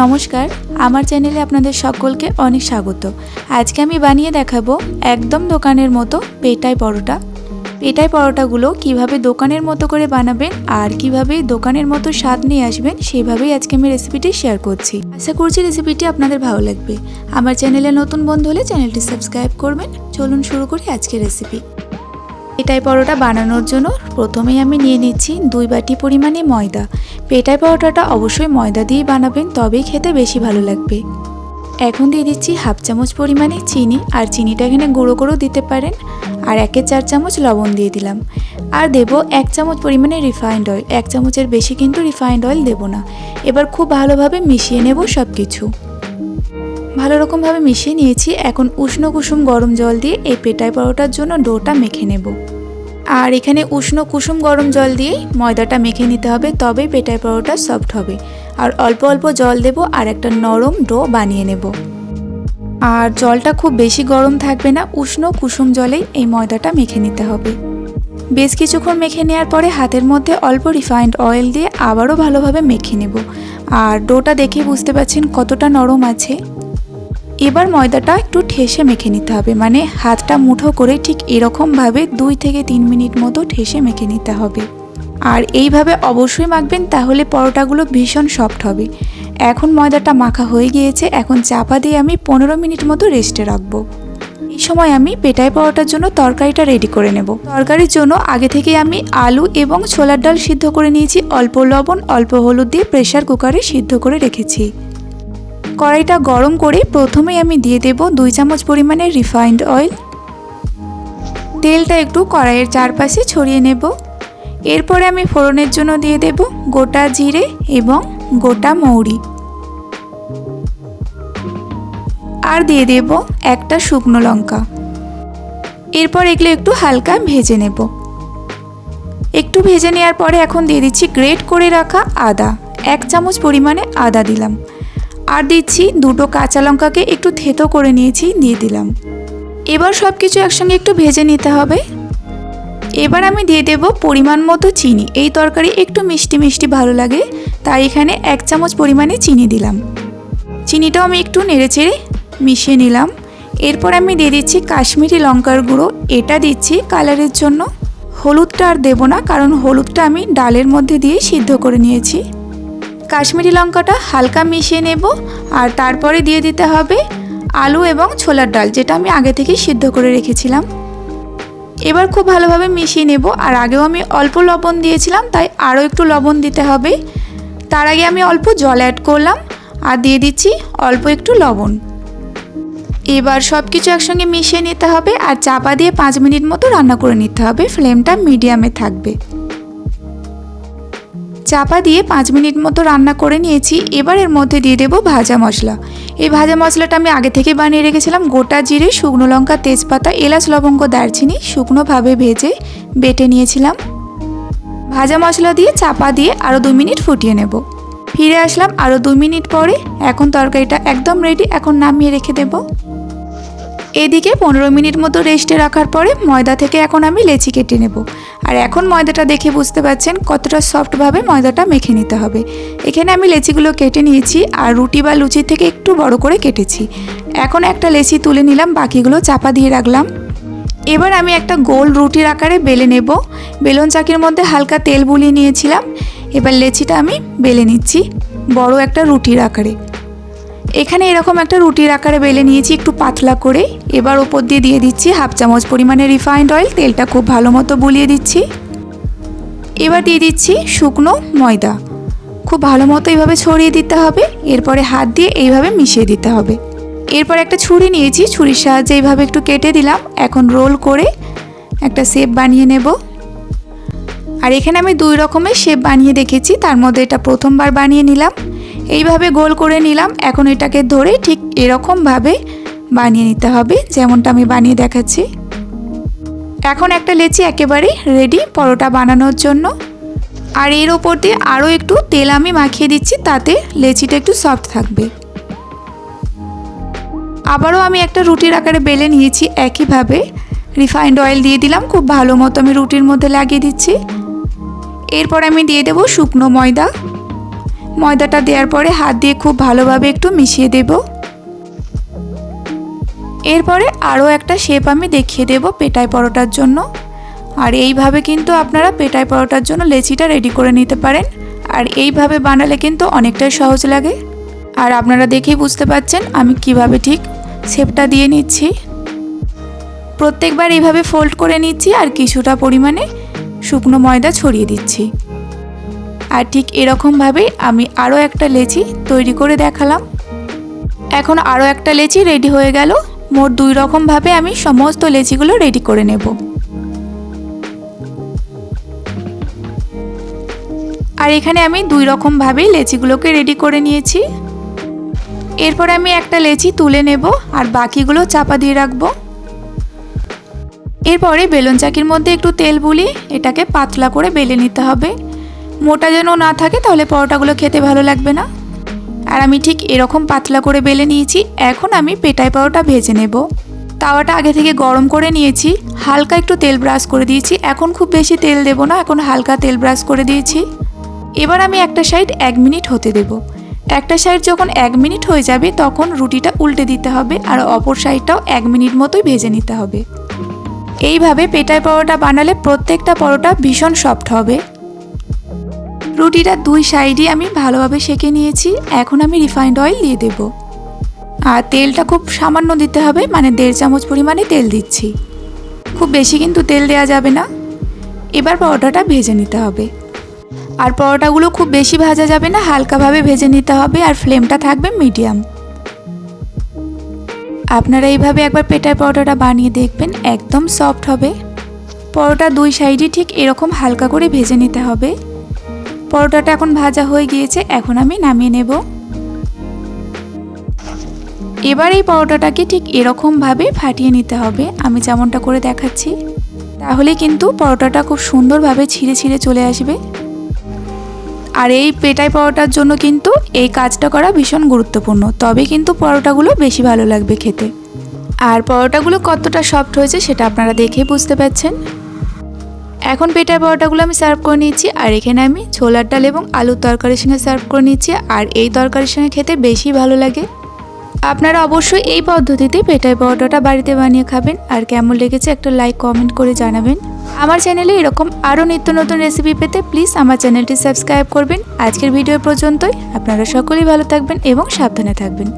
নমস্কার, আমার চ্যানেলে আপনাদের সকলকে অনেক স্বাগত। আজকে আমি বানিয়ে দেখাবো একদম দোকানের মতো পেটাই পরোটা। পেটাই পরোটাগুলো কীভাবে দোকানের মতো করে বানাবেন আর কীভাবে দোকানের মতো স্বাদ নিয়ে আসবেন সেভাবেই আজকে আমি রেসিপিটি শেয়ার করছি। আশা করছি রেসিপিটি আপনাদের ভালো লাগবে। আমার চ্যানেলে নতুন বন্ধু হলে চ্যানেলটি সাবস্ক্রাইব করবেন। চলুন শুরু করি আজকের রেসিপি পেটাই পরোটা বানানোর জন্য প্রথমেই আমি নিয়ে নিচ্ছি দুই বাটি পরিমাণে ময়দা। পেটাই পরোটাটা অবশ্যই ময়দা দিয়েই বানাবেন, তবেই খেতে বেশি ভালো লাগবে। এখন দিয়ে দিচ্ছি হাফ চামচ পরিমাণে চিনি, আর চিনিটা এখানে গুঁড়ো করেও দিতে পারেন। আর একের চার চামচ লবণ দিয়ে দিলাম। আর দেব এক চামচ পরিমাণে রিফাইন্ড অয়েল। এক চামচের বেশি কিন্তু রিফাইন্ড অয়েল দেবো না। এবার খুব ভালোভাবে মিশিয়ে নেব সব কিছু ভালো রকমভাবে মিশিয়ে নিয়েছি। এখন উষ্ণ কুসুম গরম জল দিয়ে এই পেটাই পরোটার জন্য ডোটা মেখে নেব। আর এখানে উষ্ণ কুসুম গরম জল দিয়েই ময়দাটা মেখে নিতে হবে, তবেই পেটাই পরোটা সফট হবে। আর অল্প অল্প জল দেব আর একটা নরম ডো বানিয়ে নেব। আর জলটা খুব বেশি গরম থাকবে না, উষ্ণ কুসুম জলেই এই ময়দাটা মেখে নিতে হবে। বেশ কিছুক্ষণ মেখে নেওয়ার পরে হাতের মধ্যে অল্প রিফাইন্ড অয়েল দিয়ে আবারও ভালোভাবে মেখে নেব। আর ডোটা দেখে বুঝতে পারছেন কতটা নরম আছে। এবার ময়দাটা একটু ঠেসে মেখে নিতে হবে মানে হাতটা মুঠো করে ঠিক এরকমভাবে দুই থেকে তিন মিনিট মতো ঠেসে মেখে নিতে হবে। আর এইভাবে অবশ্যই মাখবেন, তাহলে পরোটাগুলো ভীষণ সফট হবে। এখন ময়দাটা মাখা হয়ে গিয়েছে, এখন চাপা দিয়ে আমি পনেরো মিনিট মতো রেস্টে রাখব। এই সময় আমি পেটাই পরোটার জন্য তরকারিটা রেডি করে নেব। তরকারির জন্য আগে থেকে আমি আলু এবং ছোলার ডাল সিদ্ধ করে নিয়েছি, অল্প লবণ, অল্প হলুদ দিয়ে প্রেশার কুকারে সিদ্ধ করে রেখেছি। কড়াইটা গরম করে প্রথমেই আমি দিয়ে দেব দুই চামচ পরিমাণে রিফাইন্ড অয়েল। তেলটা একটু কড়াইয়ের চারপাশে ছড়িয়ে নেব। এরপরে আমি ফোড়নের জন্য দিয়ে দেব গোটা জিরে এবং গোটা মৌরি। আর দিয়ে দেব একটা শুকনো লঙ্কা। এরপর এগুলো একটু হালকা ভেজে নেব। একটু ভেজে নেওয়ার পরে এখন দিয়ে দিচ্ছি গ্রেট করে রাখা আদা। এক চামচ পরিমাণে আদা দিলাম। আর দিচ্ছি দুটো কাঁচা লঙ্কাকে একটু থেতো করে নিয়েছি, দিয়ে দিলাম। এবার সব কিছু একসঙ্গে একটু ভেজে নিতে হবে। এবার আমি দিয়ে দেব পরিমাণ মতো চিনি। এই তরকারি একটু মিষ্টি মিষ্টি ভালো লাগে, তাই এখানে এক চামচ পরিমাণে চিনি দিলাম। চিনিটাও আমি একটু নেড়ে চেড়ে মিশিয়ে নিলাম। এরপর আমি দিয়ে দিচ্ছি কাশ্মীরি লঙ্কার গুঁড়ো। এটা দিচ্ছি কালারের জন্য। হলুদটা আর দেবো না, কারণ হলুদটা আমি ডালের মধ্যে দিয়ে সিদ্ধ করে নিয়েছি। কাশ্মীরি লঙ্কাটা হালকা মিশিয়ে নেব আর তারপরে দিয়ে দিতে হবে আলু এবং ছোলার ডাল, যেটা আমি আগে থেকেই সিদ্ধ করে রেখেছিলাম। এবার খুব ভালোভাবে মিশিয়ে নেব, আর আগেও আমি অল্প লবণ দিয়েছিলাম, তাই আরও একটু লবণ দিতে হবে। তার আগে আমি অল্প জল অ্যাড করলাম, আর দিয়ে দিচ্ছি অল্প একটু লবণ। এবার সব কিছু একসঙ্গে মিশিয়ে নিতে হবে, আর চাপা দিয়ে পাঁচ মিনিট মতো রান্না করে নিতে হবে, ফ্লেমটা মিডিয়ামে থাকবে। চাপা দিয়ে পাঁচ মিনিট মতো রান্না করে নিয়েছি। এবার এর মধ্যে দিয়ে দেবো ভাজা মশলা। এই ভাজা মশলাটা আমি আগে থেকে বানিয়ে রেখেছিলাম গোটা জিরে, শুকনো লঙ্কা, তেজপাতা, এলাচ, লবঙ্গ, দারচিনি, শুকনোভাবে ভেজে বেটে নিয়েছিলাম। ভাজা মশলা দিয়ে চাপা দিয়ে আরও দু মিনিট ফুটিয়ে নেব। ফিরে আসলাম আরও দু মিনিট পরে। এখন তরকারিটা একদম রেডি এখন নামিয়ে রেখে দেবো। এদিকে পনেরো মিনিট মতো রেস্টে রাখার পরে ময়দা থেকে এখন আমি লেচি কেটে নেব। আর এখন ময়দাটা দেখে বুঝতে পারছেন কতটা সফটভাবে ময়দাটা মেখে নিতে হবে। এখানে আমি লেচিগুলো কেটে নিয়েছি আর রুটি বা লুচির থেকে একটু বড় করে কেটেছি। এখন একটা লেচি তুলে নিলাম, বাকিগুলো চাপা দিয়ে রাখলাম। এবার আমি একটা গোল রুটির আকারে বেলে নেব। বেলন চাকির মধ্যে হালকা তেল বুলিয়ে নিয়েছিলাম। এবার লেচিটা আমি বেলে নিচ্ছি বড় একটা রুটির আকারে। এখানে এরকম একটা রুটির আকারে বেলে নিয়েছি একটু পাতলা করে। এবার ওপর দিয়ে দিয়ে দিচ্ছি হাফ চামচ পরিমাণে রিফাইন্ড অয়েল তেলটা খুব ভালো মতো বুলিয়ে দিচ্ছি। এবার দিয়ে দিচ্ছি শুকনো ময়দা। খুব ভালো মতো এইভাবে ছড়িয়ে দিতে হবে, এরপরে হাত দিয়ে এইভাবে মিশিয়ে দিতে হবে। এরপর একটা ছুরি নিয়েছি, ছুরির সাহায্যে এইভাবে একটু কেটে দিলাম। এখন রোল করে একটা শেপ বানিয়ে নেব। আর এখানে আমি দুই রকমের শেপ বানিয়ে দেখেছি, তার মধ্যে এটা প্রথমবার বানিয়ে নিলাম। এইভাবে গোল করে নিলাম। এখন এটাকে ধরে ঠিক এরকমভাবে বানিয়ে নিতে হবে, যেমনটা আমি বানিয়ে দেখাচ্ছি। এখন একটা লেচি একেবারে রেডি পরোটা বানানোর জন্য। আর এর ওপর দিয়ে আরও একটু তেল আমি মাখিয়ে দিচ্ছি, তাতে লেচিটা একটু সফট থাকবে। আবারও আমি একটা রুটির আকারে বেলে নিয়েছি একইভাবে। রিফাইন্ড অয়েল দিয়ে দিলাম, খুব ভালো মতো আমি রুটির মধ্যে লাগিয়ে দিচ্ছি। এরপর আমি দিয়ে দেবো শুকনো ময়দা। ময়দাটা দেওয়ার পরে হাত দিয়ে খুব ভালোভাবে একটু মিশিয়ে দেব। এরপরে আরও একটা শেপ আমি দেখিয়ে দেব পেটাই পরোটার জন্য। আর এইভাবে কিন্তু আপনারা পেটাই পরোটার জন্য লেচিটা রেডি করে নিতে পারেন। আর এইভাবে বানালে কিন্তু অনেকটাই সহজ লাগে। আর আপনারা দেখেই বুঝতে পাচ্ছেন আমি কীভাবে ঠিক শেপটা দিয়ে নিচ্ছি। প্রত্যেকবার এইভাবে ফোল্ড করে নিচ্ছি আর কিছুটা পরিমাণে শুকনো ময়দা ছড়িয়ে দিচ্ছি। আর ঠিক এরকমভাবেই আমি আরও একটা লেচি তৈরি করে দেখালাম। এখন আরও একটা লেচি রেডি হয়ে গেল। মোট দুই রকমভাবে আমি সমস্ত লেচিগুলো রেডি করে নেব। আর এখানে আমি দুই রকমভাবেই লেচিগুলোকে রেডি করে নিয়েছি। এরপর আমি একটা লেচি তুলে নেব আর বাকিগুলো চাপা দিয়ে রাখব। এরপরে বেলুন চাকির মধ্যে একটু তেল বুলিয়ে এটাকে পাতলা করে বেলে নিতে হবে। মোটা যেন না থাকে, তাহলে পরোটাগুলো খেতে ভালো লাগবে না। আর আমি ঠিক এরকম পাতলা করে বেলে নিয়েছি, এখন আমি পেটাই পরোটা ভেজে নেব। তাওয়াটা আগে থেকে গরম করে নিয়েছি, হালকা একটু তেল ব্রাশ করে দিয়েছি, এখন খুব বেশি তেল দেব না, এখন হালকা তেল ব্রাশ করে দিয়েছি। এবার আমি একটা সাইড এক মিনিট হতে দেব। একটা সাইড যখন এক মিনিট হয়ে যাবে, তখন রুটিটা উল্টে দিতে হবে, আর অপর সাইডটাও এক মিনিট মতোই ভেজে নিতে হবে। এইভাবে পেটায় পরোটা বানালে প্রত্যেকটা পরোটা ভীষণ সফট হবে। রুটিটা দুই সাইডই আমি ভালোভাবে সেঁকে নিয়েছি। এখন আমি রিফাইন্ড অয়েল দিয়ে দেব। আর তেলটা খুব সামান্য দিতে হবে মানে দেড় চামচ পরিমাণে তেল দিচ্ছি। খুব বেশি কিন্তু তেল দেওয়া যাবে না। এবার পরোটাটা ভেজে নিতে হবে। আর পরোটাগুলো খুব বেশি ভাজা যাবে না, হালকাভাবে ভেজে নিতে হবে আর ফ্লেমটা থাকবে মিডিয়াম। আপনারা এইভাবে একবার পেটার পরোটাটা বানিয়ে দেখবেন, একদম সফট হবে। পরোটা দুই সাইডই ঠিক এরকম হালকা করে ভেজে নিতে হবে। পরোটাটা এখন ভাজা হয়ে গিয়েছে, এখন আমি নামিয়ে নেব। এবার এই পরোটাটাকে ঠিক এরকমভাবে ফাটিয়ে নিতে হবে, আমি যেমনটা করে দেখাচ্ছি। তাহলে কিন্তু পরোটাটা খুব সুন্দরভাবে ছিঁড়ে ছিঁড়ে চলে আসবে। আর এই পেটাই পরোটার জন্য কিন্তু এই কাজটা করা ভীষণ গুরুত্বপূর্ণ, তবে কিন্তু পরোটাগুলো বেশি ভালো লাগবে খেতে। আর পরোটাগুলো কতটা সফট হয়েছে সেটা আপনারা দেখেই বুঝতে পারছেন। এখন পেটার পরোটাগুলো আমি সার্ভ করে নিচ্ছি, আর এখানে আমি ছোলার ডাল এবং আলুর তরকারির সঙ্গে সার্ভ করে নিচ্ছি, আর এই তরকারির সঙ্গে খেতে বেশি ভালো লাগে। আপনারা অবশ্যই এই পদ্ধতিতে পেটাই পরোটাটা বাড়িতে বানিয়ে খাবেন, আর কেমন লেগেছে একটা লাইক কমেন্ট করে জানাবেন। আমার চ্যানেলে এরকম আরও নিত্য নতুন রেসিপি পেতে প্লিজ আমার চ্যানেলটি সাবস্ক্রাইব করবেন। আজকের ভিডিও পর্যন্তই। আপনারা সকলেই ভালো থাকবেন এবং সাবধানে থাকবেন।